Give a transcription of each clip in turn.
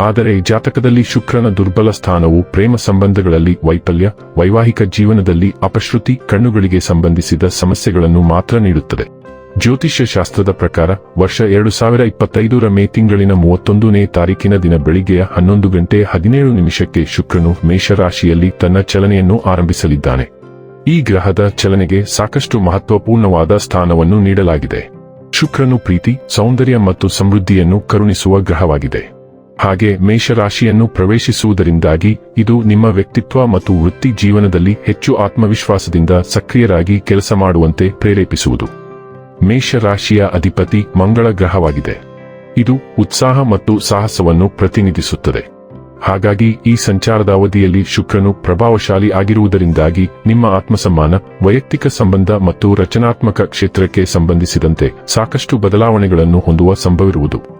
ಆದರೆ ಜಾತಕದಲ್ಲಿ ಶುಕ್ರನ ದುರ್ಬಲ ಸ್ಥಾನವು ಪ್ರೇಮ ಸಂಬಂಧಗಳಲ್ಲಿ ವೈಫಲ್ಯ, ವೈವಾಹಿಕ ಜೀವನದಲ್ಲಿ ಅಪಶ್ರುತಿ, ಕಣ್ಣುಗಳಿಗೆ ಸಂಬಂಧಿಸಿದ ಸಮಸ್ಯೆಗಳನ್ನು ಮಾತ್ರ ನೀಡುತ್ತದೆ. ಜ್ಯೋತಿಷ್ಯ ಶಾಸ್ತ್ರದ ಪ್ರಕಾರ, ವರ್ಷ ಎರಡು ಸಾವಿರ ಇಪ್ಪತ್ತೈದರ ಮೇ ತಿಂಗಳಿನ ಮೂವತ್ತೊಂದನೇ ತಾರೀಕಿನ ದಿನ ಬೆಳಿಗ್ಗೆಯ ಹನ್ನೊಂದು ಗಂಟೆ ಹದಿನೇಳು ನಿಮಿಷಕ್ಕೆ ಶುಕ್ರನು ಮೇಷರಾಶಿಯಲ್ಲಿ ತನ್ನ ಚಲನೆಯನ್ನು ಆರಂಭಿಸಲಿದ್ದಾನೆ. ಈ ಗ್ರಹದ ಚಲನೆಗೆ ಸಾಕಷ್ಟು ಮಹತ್ವಪೂರ್ಣವಾದ ಸ್ಥಾನವನ್ನು ನೀಡಲಾಗಿದೆ. ಶುಕ್ರನು ಪ್ರೀತಿ, ಸೌಂದರ್ಯ ಮತ್ತು ಸಮೃದ್ಧಿಯನ್ನು ಕರುಣಿಸುವ ಗ್ರಹವಾಗಿದೆ. ಹಾಗೆ ಮೇಷರಾಶಿಯನ್ನು ಪ್ರವೇಶಿಸುವುದರಿಂದಾಗಿ ಇದು ನಿಮ್ಮ ವ್ಯಕ್ತಿತ್ವ ಮತ್ತು ವೃತ್ತಿ ಜೀವನದಲ್ಲಿ ಹೆಚ್ಚು ಆತ್ಮವಿಶ್ವಾಸದಿಂದ ಸಕ್ರಿಯರಾಗಿ ಕೆಲಸ ಮಾಡುವಂತೆ ಪ್ರೇರೇಪಿಸುವುದು. ಮೇಷರಾಶಿಯ ಅಧಿಪತಿ ಮಂಗಳ ಗ್ರಹವಾಗಿದೆ. ಇದು ಉತ್ಸಾಹ ಮತ್ತು ಸಾಹಸವನ್ನು ಪ್ರತಿನಿಧಿಸುತ್ತದೆ. ಹಾಗಾಗಿ ಈ ಸಂಚಾರದ ಅವಧಿಯಲ್ಲಿ ಶುಕ್ರನು ಪ್ರಭಾವಶಾಲಿ ಆಗಿರುವುದರಿಂದಾಗಿ ನಿಮ್ಮ ಆತ್ಮಸಮ್ಮಾನ, ವೈಯಕ್ತಿಕ ಸಂಬಂಧ ಮತ್ತು ರಚನಾತ್ಮಕ ಕ್ಷೇತ್ರಕ್ಕೆ ಸಂಬಂಧಿಸಿದಂತೆ ಸಾಕಷ್ಟು ಬದಲಾವಣೆಗಳನ್ನು ಹೊಂದುವ ಸಂಭವವಿರುವುದು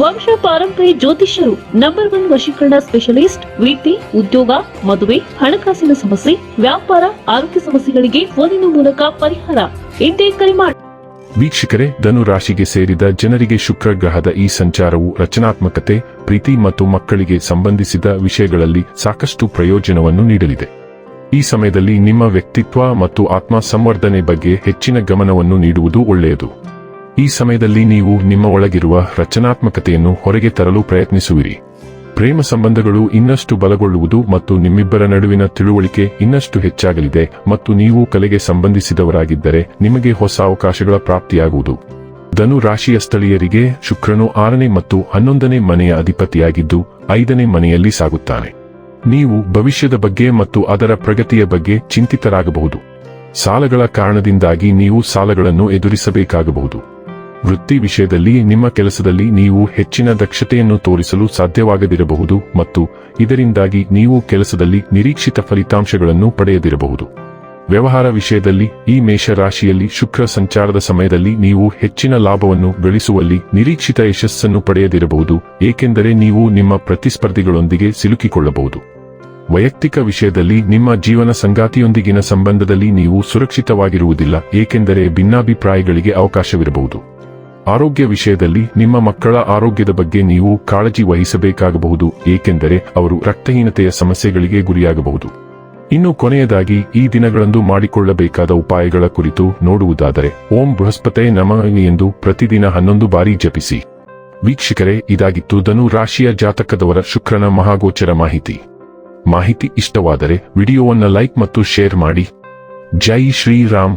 ವಂಶ ಪಾರಂಪರ್ಯ ಜ್ಯೋತಿಷ್ಯರು ನಂಬರ್ ಒನ್ ವಶೀಕರಣ ಸ್ಪೆಷಲಿಸ್ಟ್ ವೃತ್ತಿ ಉದ್ಯೋಗ, ಮದುವೆ, ಹಣಕಾಸಿನ ಸಮಸ್ಯೆ, ವ್ಯಾಪಾರ, ಆರೋಗ್ಯ ಸಮಸ್ಯೆಗಳಿಗೆ ಫೋನಿನ ಮೂಲಕ ಪರಿಹಾರ. ಇಂದೇ ಕರೆ ಮಾಡಿ ವೀಕ್ಷಕರೇ ಧನು ರಾಶಿಗೆ ಸೇರಿದ ಜನರಿಗೆ ಶುಕ್ರ ಗ್ರಹದ ಈ ಸಂಚಾರವು ರಚನಾತ್ಮಕತೆ, ಪ್ರೀತಿ ಮತ್ತು ಮಕ್ಕಳಿಗೆ ಸಂಬಂಧಿಸಿದ ವಿಷಯಗಳಲ್ಲಿ ಸಾಕಷ್ಟು ಪ್ರಯೋಜನವನ್ನು ನೀಡಲಿದೆ. ಈ ಸಮಯದಲ್ಲಿ ನಿಮ್ಮ ವ್ಯಕ್ತಿತ್ವ ಮತ್ತು ಆತ್ಮ ಸಂವರ್ಧನೆ ಬಗ್ಗೆ ಹೆಚ್ಚಿನ ಗಮನವನ್ನು ನೀಡುವುದು ಒಳ್ಳೆಯದು. ಈ ಸಮಯದಲ್ಲಿ ನೀವು ನಿಮ್ಮ ಒಳಗಿರುವ ರಚನಾತ್ಮಕತೆಯನ್ನು ಹೊರಗೆ ತರಲು ಪ್ರಯತ್ನಿಸುವಿರಿ. ಪ್ರೇಮ ಸಂಬಂಧಗಳು ಇನ್ನಷ್ಟು ಬಲಗೊಳ್ಳುವುದು ಮತ್ತು ನಿಮ್ಮಿಬ್ಬರ ನಡುವಿನ ತಿಳುವಳಿಕೆ ಇನ್ನಷ್ಟು ಹೆಚ್ಚಾಗಲಿದೆ ಮತ್ತು ನೀವು ಕಲೆಗೆ ಸಂಬಂಧಿಸಿದವರಾಗಿದ್ದರೆ ನಿಮಗೆ ಹೊಸ ಅವಕಾಶಗಳ ಪ್ರಾಪ್ತಿಯಾಗುವುದು. ಧನು ರಾಶಿಯ ಸ್ಥಳೀಯರಿಗೆ ಶುಕ್ರನು ಆರನೇ ಮತ್ತು ಹನ್ನೊಂದನೇ ಮನೆಯ ಅಧಿಪತಿಯಾಗಿದ್ದು ಐದನೇ ಮನೆಯಲ್ಲಿ ಸಾಗುತ್ತಾನೆ. ನೀವು ಭವಿಷ್ಯದ ಬಗ್ಗೆ ಮತ್ತು ಅದರ ಪ್ರಗತಿಯ ಬಗ್ಗೆ ಚಿಂತಿತರಾಗಬಹುದು. ಸಾಲಗಳ ಕಾರಣದಿಂದಾಗಿ ನೀವು ಸಾಲಗಳನ್ನು ಎದುರಿಸಬೇಕಾಗಬಹುದು. ವೃತ್ತಿ ವಿಷಯದಲ್ಲಿ ನಿಮ್ಮ ಕೆಲಸದಲ್ಲಿ ನೀವು ಹೆಚ್ಚಿನ ದಕ್ಷತೆಯನ್ನು ತೋರಿಸಲು ಸಾಧ್ಯವಾಗದಿರಬಹುದು ಮತ್ತು ಇದರಿಂದಾಗಿ ನೀವು ಕೆಲಸದಲ್ಲಿ ನಿರೀಕ್ಷಿತ ಫಲಿತಾಂಶಗಳನ್ನು ಪಡೆಯದಿರಬಹುದು. ವ್ಯವಹಾರ ವಿಷಯದಲ್ಲಿ ಈ ಮೇಷರಾಶಿಯಲ್ಲಿ ಶುಕ್ರ ಸಂಚಾರದ ಸಮಯದಲ್ಲಿ ನೀವು ಹೆಚ್ಚಿನ ಲಾಭವನ್ನು ಗಳಿಸುವಲ್ಲಿ ನಿರೀಕ್ಷಿತ ಯಶಸ್ಸನ್ನು ಪಡೆಯದಿರಬಹುದು, ಏಕೆಂದರೆ ನೀವು ನಿಮ್ಮ ಪ್ರತಿಸ್ಪರ್ಧಿಗಳೊಂದಿಗೆ ಸಿಲುಕಿಕೊಳ್ಳಬಹುದು. ವೈಯಕ್ತಿಕ ವಿಷಯದಲ್ಲಿ ನಿಮ್ಮ ಜೀವನ ಸಂಗಾತಿಯೊಂದಿಗಿನ ಸಂಬಂಧದಲ್ಲಿ ನೀವು ಸುರಕ್ಷಿತವಾಗಿರುವುದಿಲ್ಲ, ಏಕೆಂದರೆ ಭಿನ್ನಾಭಿಪ್ರಾಯಗಳಿಗೆ ಅವಕಾಶವಿರಬಹುದು. ಆರೋಗ್ಯ ವಿಷಯದಲ್ಲಿ ನಿಮ್ಮ ಮಕ್ಕಳ ಆರೋಗ್ಯದ ಬಗ್ಗೆ ನೀವು ಕಾಳಜಿ ವಹಿಸಬೇಕಾಗಬಹುದು, ಏಕೆಂದರೆ ಅವರು ರಕ್ತಹೀನತೆಯ ಸಮಸ್ಯೆಗಳಿಗೆ ಗುರಿಯಾಗಬಹುದು. ಇನ್ನು ಕೊನೆಯದಾಗಿ, ಈ ದಿನಗಳಂದು ಮಾಡಿಕೊಳ್ಳಬೇಕಾದ ಉಪಾಯಗಳ ಕುರಿತು ನೋಡುವುದಾದರೆ, ಓಂ ಬೃಹಸ್ಪತೆ ನಮ ಎಂದು ಪ್ರತಿದಿನ ಹನ್ನೊಂದು ಬಾರಿ ಜಪಿಸಿ. ವೀಕ್ಷಕರೇ, ಇದಾಗಿತ್ತು ಧನು ರಾಶಿಯ ಜಾತಕದವರ ಶುಕ್ರನ ಮಹಾಗೋಚರ ಮಾಹಿತಿ. ಮಾಹಿತಿ ಇಷ್ಟವಾದರೆ, ವಿಡಿಯೋವನ್ನು ಲೈಕ್ ಮತ್ತು ಶೇರ್ ಮಾಡಿ. ಜೈ ಶ್ರೀರಾಮ್.